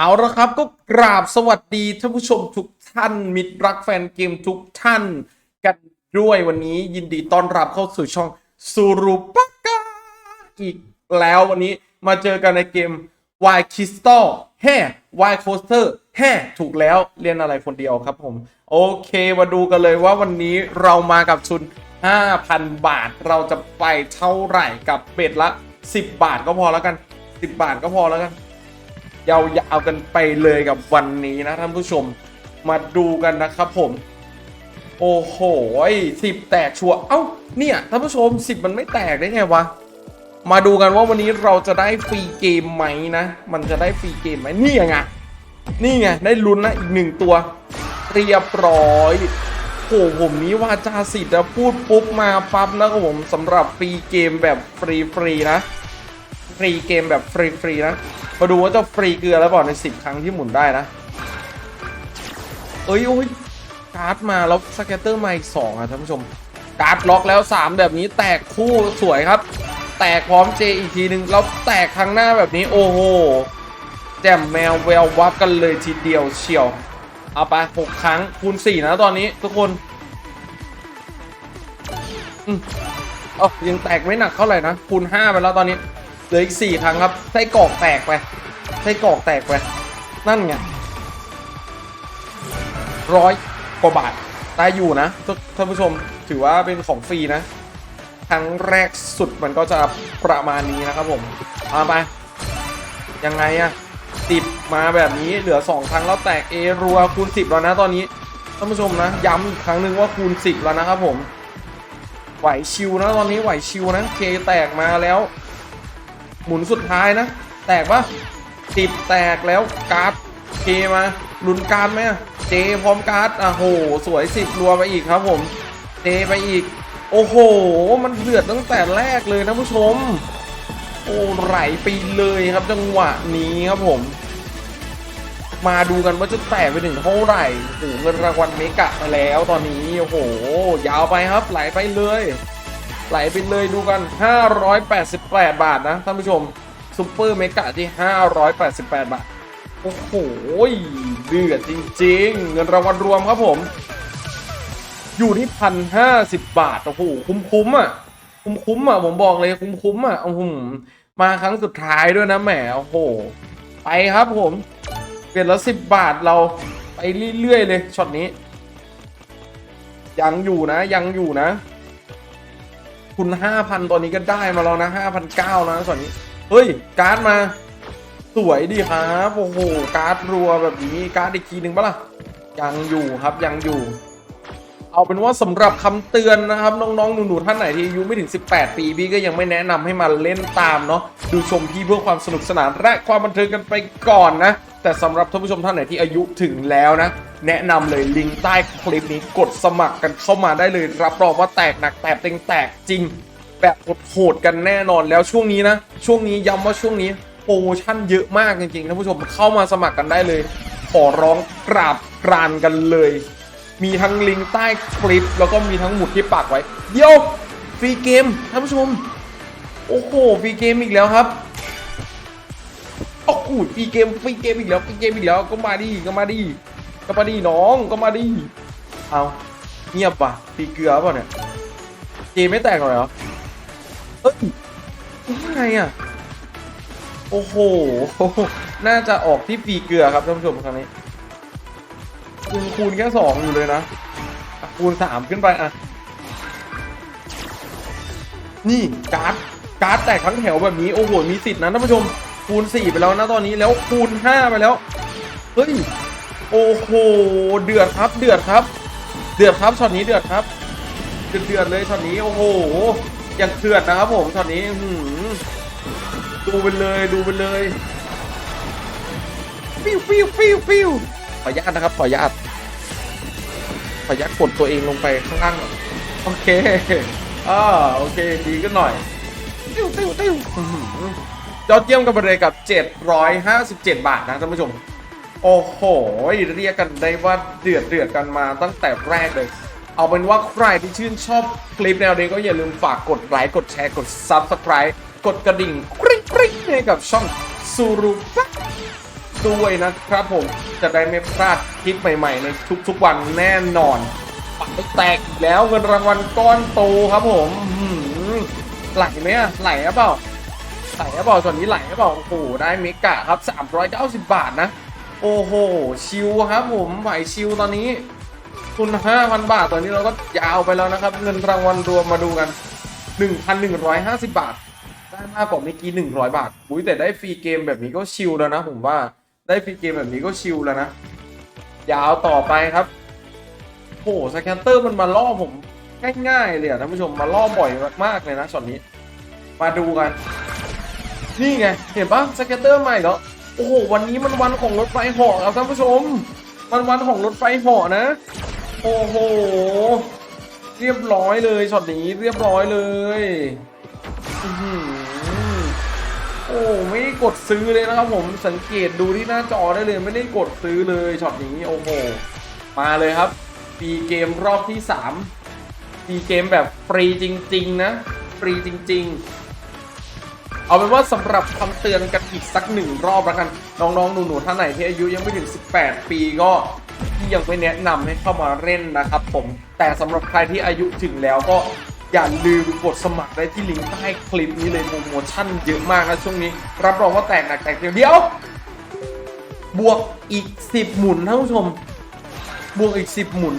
เอาละครับก็กราบสวัสดีท่านผู้ชมทุกท่านมิตรรักแฟนเกมทุกท่านกันด้วยวันนี้ยินดีต้อนรับเข้าสู่ช่องซูรุปกาอีกแล้ววันนี้มาเจอกันในเกม Y Crystal แฮ่ Y Coaster แฮ่ถูกแล้วเรียนอะไรคนเดียวครับผม โอเคมาดูกันเลยว่าวันนี้เรามากับทุน 5,000 บาทเราจะไปเท่าไหร่กับเป็ดละ 10 บาทก็พอแล้วกัน 10 บาทก็พอแล้วกัน ยาวๆกันไปเลยกับวันนี้นะท่านผู้ชมมาดูกันนะครับผม โอ้โหสิบแตกชัวร์เอ้าเนี่ยท่านผู้ชมสิบมันไม่แตกได้ไงวะ มาดูกันว่าวันนี้เราจะได้ฟรีเกมไหมนะ มันจะได้ฟรีเกมไหมนี่ไงนี่ไงได้ลุ้นนะอีกหนึ่งตัว เรียบร้อยโหผมนี้ว่าจาสิทธิ์นะพูดปุ๊บมาปั๊บนะครับผมสำหรับฟรีเกมแบบฟรีๆนะ ฟรีเกมแบบฟรีๆนะ มาดูว่าจะฟรีเกลือแล้วเปล่าในสิบครั้งที่หมุนได้นะ เอ้ยโอ้ยการ์ดมาแล้วสเก็ตเตอร์มาอีกสองอะท่านผู้ชม การ์ดล็อกแล้ว 3 แบบนี้แตกคู่สวยครับ แตกพร้อมเจอีกทีหนึ่งแล้วแตกครั้งหน้าแบบนี้โอ้โหแจ่มแมวแวววับกันเลยทีเดียวเชียว เอาไปหกครั้งคูณ4นะตอนนี้ทุกคนอืมอ๋อยังแตกไม่หนักเท่าไหร่นะคูณ5ไปแล้วตอนนี้ เหลืออีก4ครั้งครับไส้กรอกแตกไปไส้กรอกแตกไปนั่นไงร้อยกว่าบาทได้อยู่นะท,ท่านผู้ชมถือว่าเป็นของฟรีนะครั้งแรกสุดมันก็จะประมาณนี้นะครับผมเอาไปยังไงอะติดมาแบบนี้เหลือ 2 ครั้งแล้วแตกเอรัวคูณ 10 แล้วนะตอนนี้ท่านผู้ชมนะ ย้ำอีกครั้งหนึ่งว่าคูณ 10 แล้วนะครับผม ไหวชิวนะตอนนี้ไหวชิวนะเคแตกมาแล้ว หมุนสุดท้ายนะ แตกปะติดแตกแล้วการ์ดเคมาลุ้นการ์ดไหมเจพร้อมการ์ดอะโห สวยสิบรัวไปอีกครับผมเจไปอีก โอ้โห มันเดือดตั้งแต่แรกเลยนะผู้ชม โอ้ไหลไปเลยครับจังหวะนี้ครับผม มาดูกันว่าจะแตกไปถึงเท่าไหร่โอ้โหเงินรางวัลเมกะมาแล้วตอนนี้ โอ้โห ยาวไปครับไหลไปเลย ไหลไปเลยดูกัน 588 บาทนะท่านผู้ชมซุปเปอร์เมกะที่ 588 บาท โอ้โหเดือดจริง ๆ เงินรางวัลรวมครับผม อยู่ที่พันห้าสิบบาท โอ้โห คุ้มๆอะ คุ้มๆอะ ผมบอกเลยคุ้มๆอะโอ้โหมาครั้งสุดท้ายด้วยนะแหม โอ้โห ไปครับผมเปลี่ยนละสิบบาทเราไปเรื่อยๆเลยช็อตนี้ ยังอยู่นะ ยังอยู่นะ คุณห้าพันตอนนี้ก็ได้มาแล้วนะห้าพันเก้านะส่วนนี้ เฮ้ย การ์ดมา สวยดีครับโอ้โหการ์ดรัวแบบนี้การ์ดอีกทีหนึ่งปะล่ะยังอยู่ครับยังอยู่เอาเป็นว่าสำหรับคำเตือนนะครับ น้องๆ หนูๆ ท่านไหนที่อายุไม่ถึง 18 ปีพี่ก็ยังไม่แนะนำให้มาเล่นตามเนาะดูชมพี่เพื่อความสนุกสนานและความบันเทิงกันไปก่อนนะ แต่สำหรับท่านผู้ชมท่านไหนที่อายุถึงแล้วนะ แนะนำเลยลิงก์ใต้คลิปนี้กดสมัครกันเข้ามาได้เลย รับรองว่าแตกหนักแตกเต็งแตกจริง แบบโหดกันแน่นอนแล้วช่วงนี้นะ ช่วงนี้ย้ำว่าช่วงนี้โปรโมชั่นเยอะมากจริงๆท่านผู้ชมเข้ามาสมัครกันได้เลย ขอร้องกราบกรานกันเลย มีทั้งลิงก์ใต้คลิป แล้วก็มีทั้งหมุดที่ปักไว้เดี๋ยวฟรีเกมท่านผู้ชมโอ้โหฟรีเกมอีกแล้วครับ อู้ฟรีเกมฟรีเกมอีกแล้วฟรีเกมอีกแล้วก็มาดิก็มาดิก็มาดิน้องก็มาดิเอาเงียบว่ะฟรีเกลือเปล่าเนี่ยเกมไม่แตกหรอเหรอเอ้ยยังไงอะโอ้โห น่าจะออกที่ฟรีเกลือครับท่านผู้ชมครั้งนี้คูณคูณแค่สองอยู่เลยนะอะคูณสามขึ้นไปอะนี่การ์ดการ์ดแตกทั้งแถวแบบนี้โอ้โหมีสิทธิ์นะท่านผู้ชม คูณสี่ไปแล้วนะตอนนี้แล้วคูณห้าไปแล้ว เฮ้ย โอ้โห เดือดครับ เดือดครับ เดือดครับช็อตนี้เดือดครับ เดือดเดือดเลยช็อตนี้ โอ้โห อย่างเดือดนะครับผมช็อตนี้หืดูไปเลยดูไปเลยฟิวฟิวฟิวฟิวขออนุญาตนะครับขออนุญาตขออนุญาตกดตัวเองลงไปข้างล่างโอเคอ่าโอเคดีขึ้นหน่อยติ้วติ้วติ้ว ยอดเยี่ยมกันไปเลยกับ 757 บาทนะท่านผู้ชม โอ้โห เรียกกันได้ว่าเดือดเดือดกันมาตั้งแต่แรกเลย เอาเป็นว่าใครที่ชื่นชอบคลิปแนวนี้ก็อย่าลืมฝากกดไลค์กดแชร์กด Subscribe กดกระดิ่งกริ๊งกริ๊งให้กับช่องซูรุปะด้วยนะครับผมจะได้ไม่พลาดคลิปใหม่ๆ ในทุกๆวันแน่นอนปักแตกอีกแล้วเงินรางวัลก้อนโตครับผมหือไหลไหมอะไหลหรือเปล่า ไหลหรือเปล่าส่วนนี้ไหลหรือเปล่าโอ้โหได้เมกะครับ 390 บาทนะ โอ้โห ชิวครับผมไหวชิวตอนนี้ทุน5,000 บาท ตอนนี้เราก็ยาวไปแล้วนะครับ เงินรางวัลรวมมาดูกัน 1,150 บาท ได้มากกว่าเมื่อกี้ 100 บาทอุ้ยแต่ได้ฟรีเกมแบบนี้ก็ชิลแล้วนะ ผมว่าได้ฟรีเกมแบบนี้ก็ชิลแล้วนะ ยาวต่อไปครับโหสแกนเตอร์มันมาล่อผมง่ายๆเลยอะท่านผู้ชมมาล่อบ่อยมากๆเลยนะช็อตนี้ มาดูกัน นี่ไง เห็นปะสแกนเตอร์ใหม่เหรอโอ้โห วันนี้มันวันของรถไฟเหาะครับท่านผู้ชม มันวันของรถไฟเหาะนะ โอ้โห เรียบร้อยเลยช็อตนี้เรียบร้อยเลยอื้อหือโอ้ไม่ได้กดซื้อเลยนะครับ ผมสังเกตดูที่หน้าจอได้เลยไม่ได้กดซื้อเลยช็อตนี้โอ้โหมาเลยครับปีเกมรอบที่3ปีเกมแบบฟรีจริง ๆ นะฟรีจริง ๆ เอาเป็นว่าสำหรับคำเตือนกันอีกสักหนึ่งรอบแล้วกัน น้องๆ หนูๆท่านไหนที่อายุยังไม่ถึง 18 ปีก็ที่ยังไม่แนะนำให้เข้ามาเล่นนะครับผม แต่สำหรับใครที่อายุถึงแล้วก็อย่าลืมกดสมัครได้ที่ลิงก์ใต้คลิปนี้เลยโปรโมชั่นเยอะมากนะช่วงนี้ รับรองว่าแตกหนักแตกเดียวเดียว บวกอีก 10 หมุนท่านผู้ชม บวกอีก 10 หมุน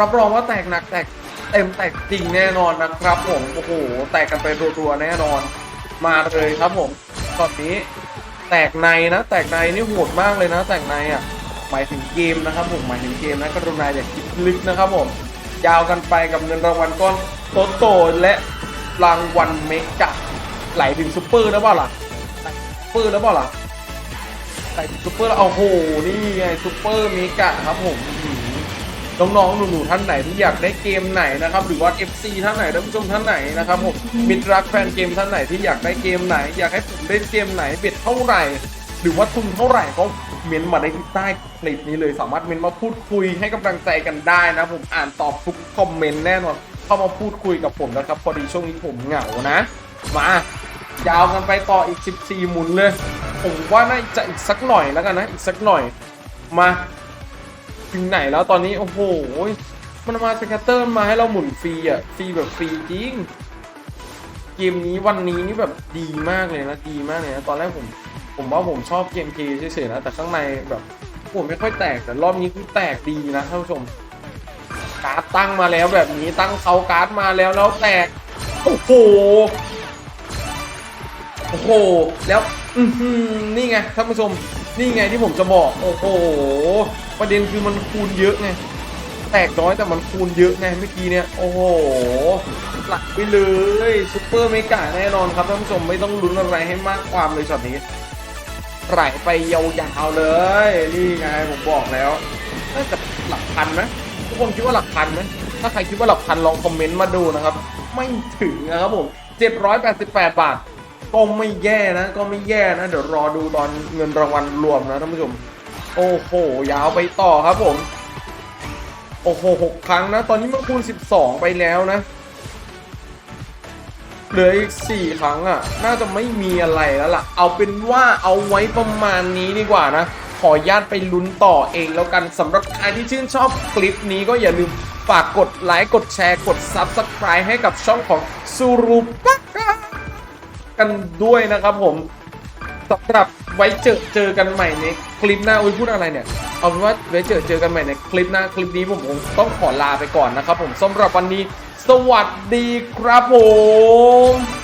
รับรองว่าแตกหนักแตกเต็มแตกจริงแน่นอนนะครับผมโอ้โหแตกกันไปรัวๆแน่นอน มาเลยครับผมตอนนี้แตกในนะ แตกในนี่โหดมากเลยนะ แตกในอะหมายถึงเกมนะครับผมหมายถึงเกมนะกรุณาอย่าคิดลึกนะครับผมยาวกันไปกับเงินรางวัลก้อนโตโตๆและรางวัลเมกะไหลถึงซูเปอร์แล้วเปล่าล่ะไหลถึงซูเปอร์แล้วเปล่าล่ะไหลถึงซูเปอร์แล้วเอาโหนี่ไงซูเปอร์เมกะครับผม น้องๆหนูๆท่านไหนที่อยากได้เกมไหนนะครับหรือว่า FC ท่านไหนท่านผู้ชมท่านไหนนะครับผมมิตรรักแฟนเกมท่านไหนที่อยากได้เกมไหน อยากให้ผมเล่นเกมไหนเบ็ดเท่าไหร่ หรือว่าทุนเท่าไหร่ก็เมนมาได้ที่ใต้คลิปนี้เลยสามารถเมนมาพูดคุยให้กำลังใจกันได้นะผมอ่านตอบทุกคอมเมนต์แน่นอนเข้ามาพูดคุยกับผมนะครับพอดีช่วงนี้ผมเหงานะมายาวกันไปต่ออีก 14 หมุนเลย ผมว่าน่าจะอีกสักหน่อยแล้วกันนะ อีกสักหน่อย มา ถึงไหนแล้วตอนนี้ โอ้โห มันมาสแกตเตอร์มาให้เราหมุนฟรีอะ ฟรีแบบฟรีจริง เกมนี้วันนี้นี่แบบดีมากเลยนะ ดีมากเลยนะ ตอนแรกผม ผมว่าผมชอบเกมเพย์เฉยๆนะ แต่ข้างในแบบผมไม่ค่อยแตก แต่รอบนี้คือแตกดีนะท่านผู้ชม การ์ดตั้งมาแล้วแบบนี้ ตั้งเขาการ์ดมาแล้วแล้วแตก โอ้โห โอ้โห แล้ว อืนี่ไงท่านผู้ชม นี่ไงที่ผมจะบอก โอ้โห ประเด็นคือมันคูณเยอะไง แตกน้อยแต่มันคูณเยอะไงเมื่อกี้เนี่ย โอ้โห หลักไปเลยซุปเปอร์เมกาแน่นอนครับท่านผู้ชมไม่ต้องลุ้นอะไรให้มากความเลยช็อตนี้ไหลไปยาวๆเลย นี่ไงผมบอกแล้วน่าจะหลักพันไหมทุกคนคิดว่าหลักพันไหมถ้าใครคิดว่าหลักพันลองคอมเมนต์มาดูนะครับ ไม่ถึงนะครับผม 788 บาท ก็ไม่แย่นะ ก็ไม่แย่นะ เดี๋ยวรอดูตอนเงินรางวัลรวมนะท่านผู้ชม โอ้โห ยาวไปต่อครับผม โอ้โหหกครั้งนะ ตอนนี้มันคูณ 12 ไปแล้วนะ เหลืออีก 4 ครั้งอะ น่าจะไม่มีอะไรแล้วล่ะ เอาเป็นว่าเอาไว้ประมาณนี้ดีกว่านะ ขออนุญาตไปลุ้นต่อเองแล้วกันสำหรับใครที่ชื่นชอบคลิปนี้ก็อย่าลืมฝากกดไลค์ กดแชร์ กด Subscribe ให้กับช่องของซูรุป กันด้วยนะครับผมสำหรับไว้เจอเจอกันใหม่ในคลิปหน้าอุ้ยพูดอะไรเนี่ย เอาเป็นว่าไว้เจอเจอกันใหม่ในคลิปหน้าคลิปนี้ผมคงต้องขอลาไปก่อนนะครับผมสำหรับวันนี้ สวัสดีครับผม